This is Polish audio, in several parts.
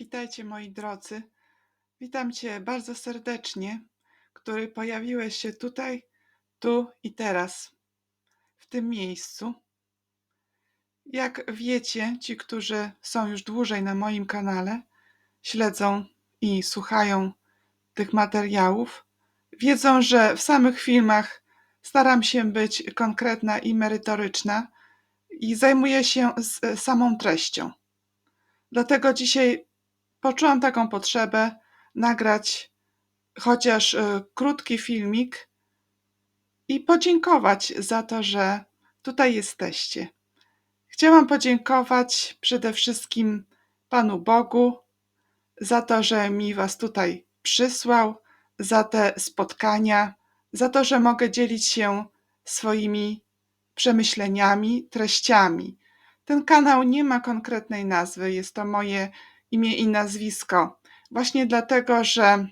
Witajcie moi drodzy. Witam Cię bardzo serdecznie, który pojawiłeś się tutaj, tu i teraz, w tym miejscu. Jak wiecie, ci, którzy są już dłużej na moim kanale, śledzą i słuchają tych materiałów, wiedzą, że w samych filmach staram się być konkretna i merytoryczna i zajmuję się z samą treścią. Dlatego dzisiaj poczułam taką potrzebę nagrać chociaż e, krótki filmik i podziękować za to, że tutaj jesteście. Chciałam podziękować przede wszystkim Panu Bogu za to, że mi Was tutaj przysłał, za te spotkania, za to, że mogę dzielić się swoimi przemyśleniami, treściami. Ten kanał nie ma konkretnej nazwy, jest to moje imię i nazwisko. Właśnie dlatego, że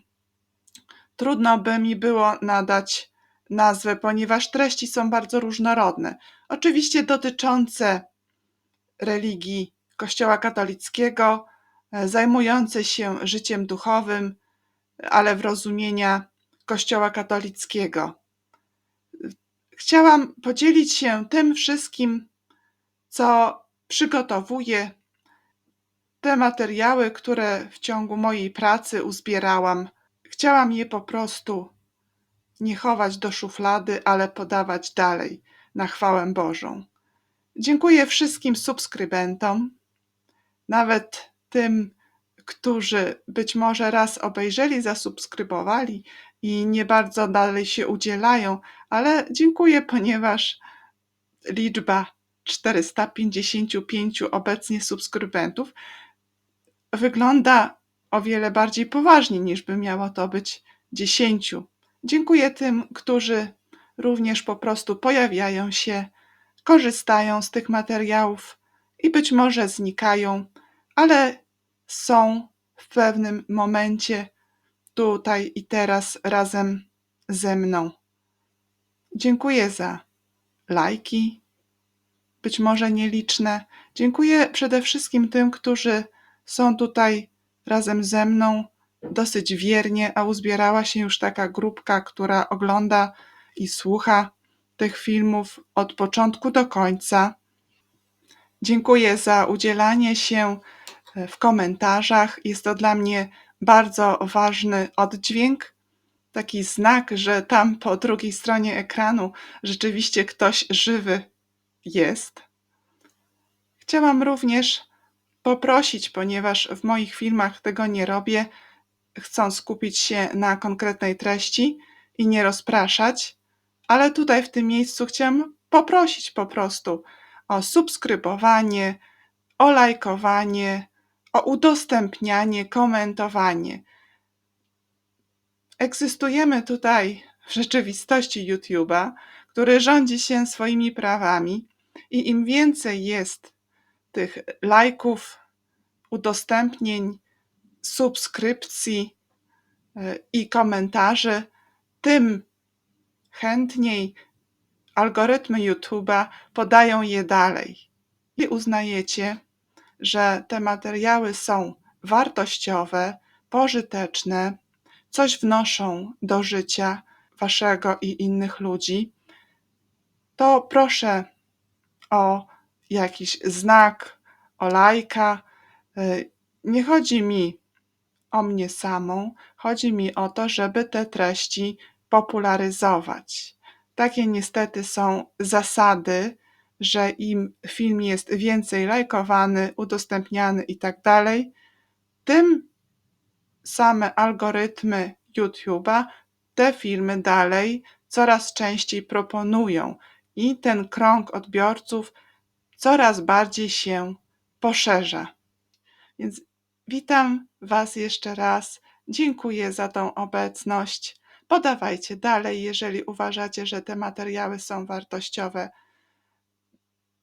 trudno by mi było nadać nazwę, ponieważ treści są bardzo różnorodne. Oczywiście dotyczące religii Kościoła katolickiego, e, zajmujące się życiem duchowym, ale w rozumienia Kościoła katolickiego. Chciałam podzielić się tym wszystkim, co przygotowuję, te materiały, które w ciągu mojej pracy uzbierałam. Chciałam je po prostu nie chować do szuflady, ale podawać dalej na chwałę Bożą. Dziękuję wszystkim subskrybentom, nawet tym, którzy być może raz obejrzeli, zasubskrybowali i nie bardzo dalej się udzielają, ale dziękuję, ponieważ liczba 455 obecnie subskrybentów wygląda o wiele bardziej poważnie niż by miało to być 10. Dziękuję tym, którzy również po prostu pojawiają się, korzystają z tych materiałów i być może znikają, ale są w pewnym momencie tutaj i teraz razem ze mną. Dziękuję za lajki, być może nieliczne. Dziękuję przede wszystkim tym, którzy są tutaj razem ze mną dosyć wiernie, a uzbierała się już taka grupka, która ogląda i słucha tych filmów od początku do końca. Dziękuję za udzielanie się w komentarzach. Jest to dla mnie bardzo ważny oddźwięk, taki znak, że tam po drugiej stronie ekranu rzeczywiście ktoś żywy jest. Chciałam również poprosić, ponieważ w moich filmach tego nie robię, chcą skupić się na konkretnej treści i nie rozpraszać, ale tutaj w tym miejscu chciałam poprosić po prostu o subskrybowanie, o lajkowanie, o udostępnianie, komentowanie. Egzystujemy tutaj w rzeczywistości YouTube'a, który rządzi się swoimi prawami i im więcej jest tych lajków, udostępnień, subskrypcji e, i komentarzy, tym chętniej algorytmy YouTube'a podają je dalej. I uznajecie, że te materiały są wartościowe, pożyteczne, coś wnoszą do życia waszego i innych ludzi, to proszę o jakiś znak, o lajka. Y, nie chodzi mi o mnie samą, chodzi mi o to, żeby te treści popularyzować. Takie niestety są zasady, że im film jest więcej lajkowany, udostępniany i tak tym same algorytmy YouTube'a te filmy dalej coraz częściej proponują i ten krąg odbiorców coraz bardziej się poszerza. Więc witam Was jeszcze raz. Dziękuję za tą obecność. Podawajcie dalej, jeżeli uważacie, że te materiały są wartościowe.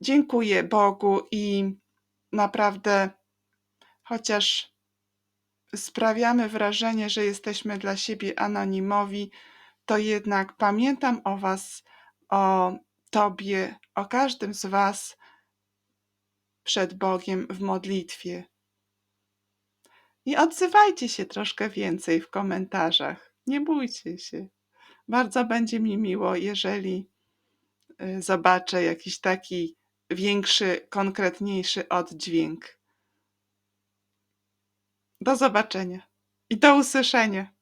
Dziękuję Bogu i naprawdę, chociaż sprawiamy wrażenie, że jesteśmy dla siebie anonimowi, to jednak pamiętam o Was, o Tobie, o każdym z Was przed Bogiem w modlitwie. I odzywajcie się troszkę więcej w komentarzach. Nie bójcie się. Bardzo będzie mi miło, jeżeli y, zobaczę jakiś taki większy, konkretniejszy oddźwięk. Do zobaczenia i do usłyszenia.